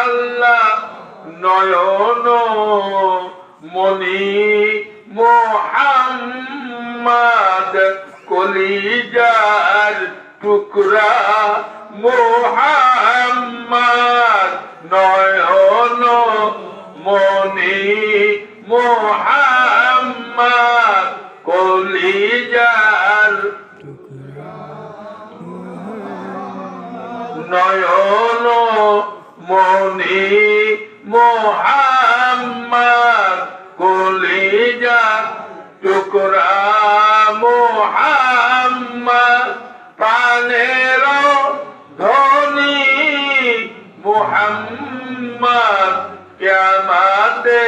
আল্লাহ নয়ন মনি মোহাম্মদ কলিজার টুকরা মোহাম্মদ নয়ন মনি মোহাম্মদ নয়ন মনি মোহাম্মদ কলিজা টুকরা মোহাম্মদ প্রাণের ধনী মোহাম্মদ কেমাতে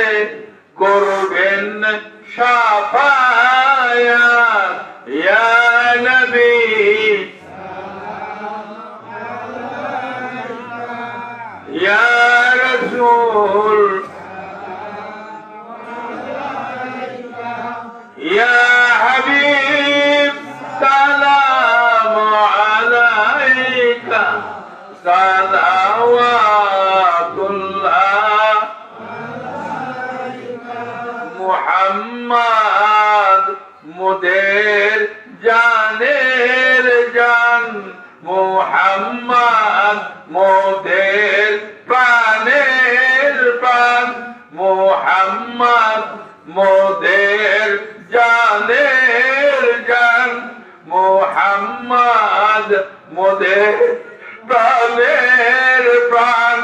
করবেন সাফায়া। يا رسول. يا حبيب سلام عليك. صلوات الله محمد. مدير جانير جان. محمد مدير উম্মাদ মোদের জানের জান মোহাম্মদ মোদের প্রাণের প্রাণ।